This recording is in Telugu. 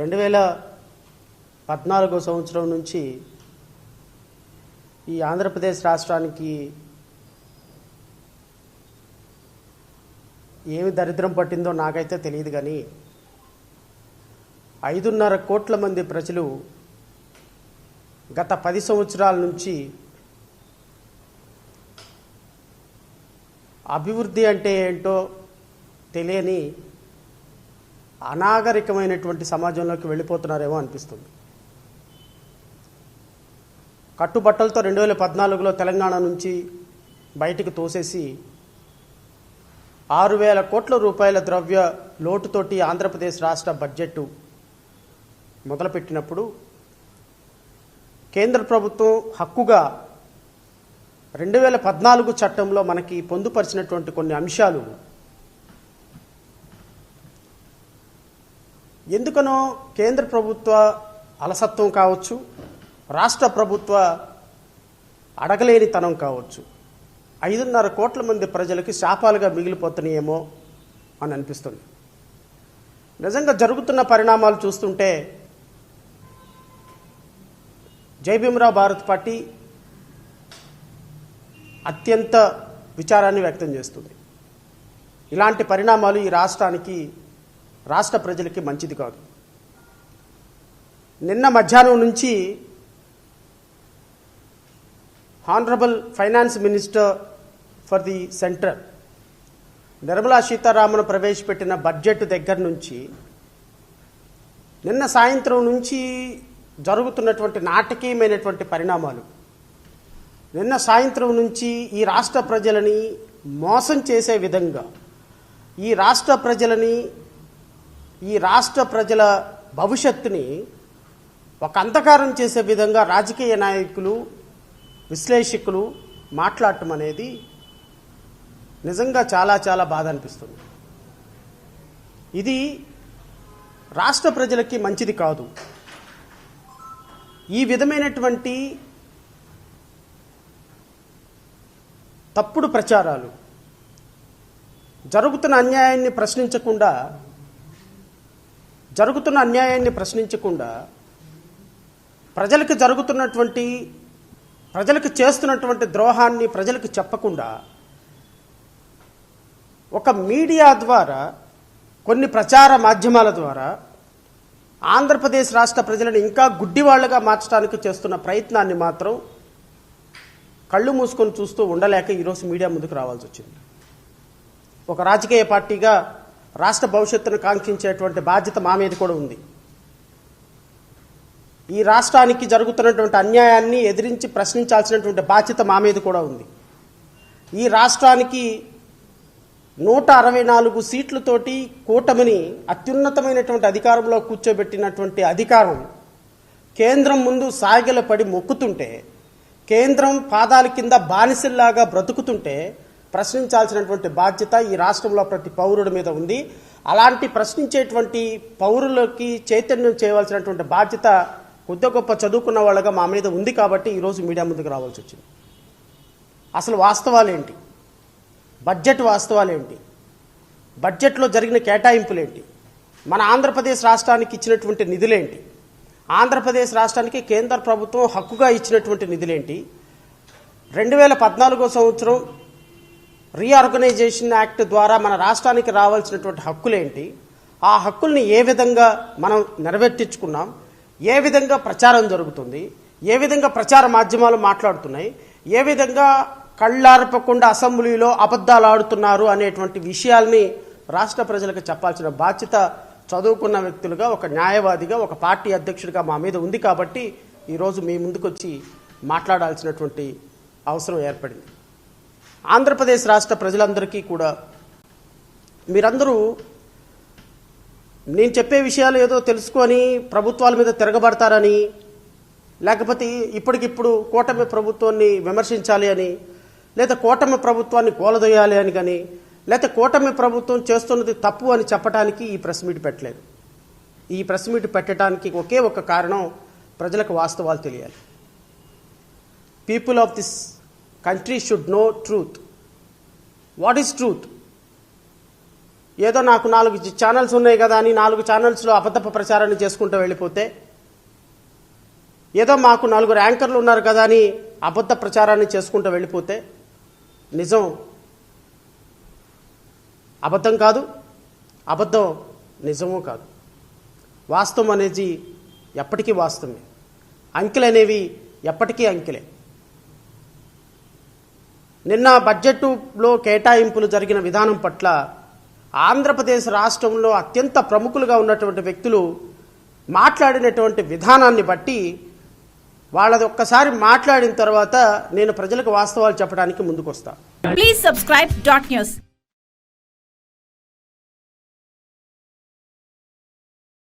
రెండు వేల పద్నాలుగో సంవత్సరం నుంచి ఈ ఆంధ్రప్రదేశ్ రాష్ట్రానికి ఏమి దరిద్రం పట్టిందో నాకైతే తెలియదు కానీ ఐదున్నర కోట్ల మంది ప్రజలు గత పది సంవత్సరాల నుంచి అభివృద్ధి అంటే ఏంటో తెలియని అనాగరికమైనటువంటి సమాజంలోకి వెళ్ళిపోతున్నారేమో అనిపిస్తుంది. కట్టుబట్టలతో రెండు వేల పద్నాలుగులో తెలంగాణ నుంచి బయటికి తోసేసి ఆరు వేల కోట్ల రూపాయల ద్రవ్య లోటుతోటి ఆంధ్రప్రదేశ్ రాష్ట్ర బడ్జెట్ మొదలుపెట్టినప్పుడు కేంద్ర ప్రభుత్వం హక్కుగా రెండు వేల పద్నాలుగు చట్టంలో మనకి పొందుపరిచినటువంటి కొన్ని అంశాలు ఎందుకనో కేంద్ర ప్రభుత్వ అలసత్వం కావచ్చు రాష్ట్ర ప్రభుత్వ అడగలేనితనం కావచ్చు. ఐదున్నర కోట్ల మంది ప్రజలకి శాపాలుగా మిగిలిపోతున్నాయేమో అని అనిపిస్తుంది. నిజంగా జరుగుతున్న పరిణామాలు చూస్తుంటే జైభీమరావు భారత్ పార్టీ అత్యంత విచారాన్ని వ్యక్తం చేస్తుంది. ఇలాంటి పరిణామాలు ఈ రాష్ట్రానికి రాష్ట్ర ప్రజలకి మంచిది కాదు. నిన్న మధ్యాహ్నం నుంచి honourable finance minister for the central Nirmala Sitharaman ప్రవేశపెట్టిన బడ్జెట్ దగ్గర నుంచి నిన్న సాయంత్రం నుంచి జరుగుతున్నటువంటి నాటకీయమైనటువంటి పరిణామాలు. నిన్న సాయంత్రం నుంచి ఈ రాష్ట్ర ప్రజలని మోసం చేసే విధంగా ఈ రాష్ట్ర ప్రజలని ఈ రాష్ట్ర ప్రజల భవిష్యత్తుని ఒక అంధకారం చేసే విధంగా రాజకీయ నాయకులు విశ్లేషకులు మాట్లాడటం అనేది నిజంగా చాలా చాలా బాధ అనిపిస్తుంది. ఇది రాష్ట్ర ప్రజలకి మంచిది కాదు. ఈ విధమైనటువంటి తప్పుడు ప్రచారాలు జరుగుతున్న అన్యాయాన్ని ప్రశ్నించకుండా జరుగుతున్న అన్యాయాన్ని ప్రశ్నించకుండా ప్రజలకు జరుగుతున్నటువంటి ప్రజలకు చేస్తున్నటువంటి ద్రోహాన్ని ప్రజలకు చెప్పకుండా ఒక మీడియా ద్వారా కొన్ని ప్రచార మాధ్యమాల ద్వారా ఆంధ్రప్రదేశ్ రాష్ట్ర ప్రజలను ఇంకా గుడ్డివాళ్ళుగా మార్చడానికి చేస్తున్న ప్రయత్నాన్ని మాత్రం కళ్ళు మూసుకొని చూస్తూ ఉండలేక ఈరోజు మీడియా ముందుకు రావాల్సి వచ్చింది. ఒక రాజకీయ పార్టీగా రాష్ట్ర భవిష్యత్తును కాంక్షించేటువంటి బాధ్యత మా మీద కూడా ఉంది. ఈ రాష్ట్రానికి జరుగుతున్నటువంటి అన్యాయాన్ని ఎదిరించి ప్రశ్నించాల్సినటువంటి బాధ్యత మా మీద కూడా ఉంది. ఈ రాష్ట్రానికి నూట అరవై నాలుగు సీట్లతోటి కూటమిని అత్యున్నతమైనటువంటి అధికారంలో కూర్చోబెట్టినటువంటి అధికారం కేంద్రం ముందు సాగిలపడి మొక్కుతుంటే కేంద్రం పాదాల కింద బానిసల్లాగా బ్రతుకుతుంటే ప్రశ్నించాల్సినటువంటి బాధ్యత ఈ రాష్ట్రంలో ప్రతి పౌరుడి మీద ఉంది. అలాంటి ప్రశ్నించేటువంటి పౌరులకి చైతన్యం చేయవలసినటువంటి బాధ్యత కొద్ది గొప్ప చదువుకున్న వాళ్ళగా మా మీద ఉంది కాబట్టి ఈరోజు మీడియా ముందుకు రావాల్సి వచ్చింది. అసలు వాస్తవాలేంటి బడ్జెట్ వాస్తవాలేంటి బడ్జెట్లో జరిగిన కేటాయింపులేంటి? మన ఆంధ్రప్రదేశ్ రాష్ట్రానికి ఇచ్చినటువంటి నిధులేంటి? ఆంధ్రప్రదేశ్ రాష్ట్రానికి కేంద్ర ప్రభుత్వం హక్కుగా ఇచ్చినటువంటి నిధులేంటి? రెండు వేల పద్నాలుగో సంవత్సరం రీఆర్గనైజేషన్ యాక్ట్ ద్వారా మన రాష్ట్రానికి రావాల్సినటువంటి హక్కులేంటి? ఆ హక్కుల్ని ఏ విధంగా మనం నెరవేర్తించుకున్నాం? ఏ విధంగా ప్రచారం జరుగుతుంది? ఏ విధంగా ప్రచార మాధ్యమాలు మాట్లాడుతున్నాయి? ఏ విధంగా కళ్ళార్పకుండా అసెంబ్లీలో అబద్ధాలు ఆడుతున్నారు అనేటువంటి విషయాల్ని రాష్ట్ర ప్రజలకు చెప్పాల్సిన బాధ్యత చదువుకున్న వ్యక్తులుగా ఒక న్యాయవాదిగా ఒక పార్టీ అధ్యక్షుడిగా మా మీద ఉంది కాబట్టి ఈరోజు మీ ముందుకొచ్చి మాట్లాడాల్సినటువంటి అవసరం ఏర్పడింది. ఆంధ్రప్రదేశ్ రాష్ట్ర ప్రజలందరికీ కూడా. మీరందరూ నేను చెప్పే విషయాలు ఏదో తెలుసుకొని ప్రభుత్వాల మీద తిరగబడతారని లేకపోతే ఇప్పటికిప్పుడు కూటమి ప్రభుత్వాన్ని విమర్శించాలి అని లేదా కూటమి ప్రభుత్వాన్ని కూలదొయ్యాలి అని కానీ లేకపోతే కూటమి ప్రభుత్వం చేస్తున్నది తప్పు అని చెప్పడానికి ఈ ప్రెస్ మీట్ పెట్టలేదు. ఈ ప్రెస్ మీట్ పెట్టడానికి ఒకే ఒక కారణం ప్రజలకు వాస్తవాలు తెలియాలి. People of this country should know truth what is truth ఏదో నాకు నాలుగు ఛానల్స్ ఉన్నాయి కదా అని నాలుగు ఛానల్స్లో అబద్ధప ప్రచారాన్ని చేసుకుంటూ వెళ్ళిపోతే ఏదో మాకు నలుగురు యాంకర్లు ఉన్నారు కదా అని అబద్ధ ప్రచారాన్ని చేసుకుంటూ వెళ్ళిపోతే నిజం అబద్ధం కాదు అబద్ధం నిజము కాదు. వాస్తవం అనేది ఎప్పటికీ వాస్తవమే. అంకెలు అనేవి ఎప్పటికీ అంకెలే. నిన్న బడ్జెట్లో కేటాయింపులు జరిగిన విధానం పట్ల ఆంధ్రప్రదేశ్ రాష్ట్రంలో అత్యంత ప్రముఖులుగా ఉన్నటువంటి వ్యక్తులు మాట్లాడినటువంటి విధానాన్ని బట్టి వాళ్ళది ఒక్కసారి మాట్లాడిన తర్వాత నేను ప్రజలకు వాస్తవాలు చెప్పడానికి ముందుకొస్తాను ప్లీజ్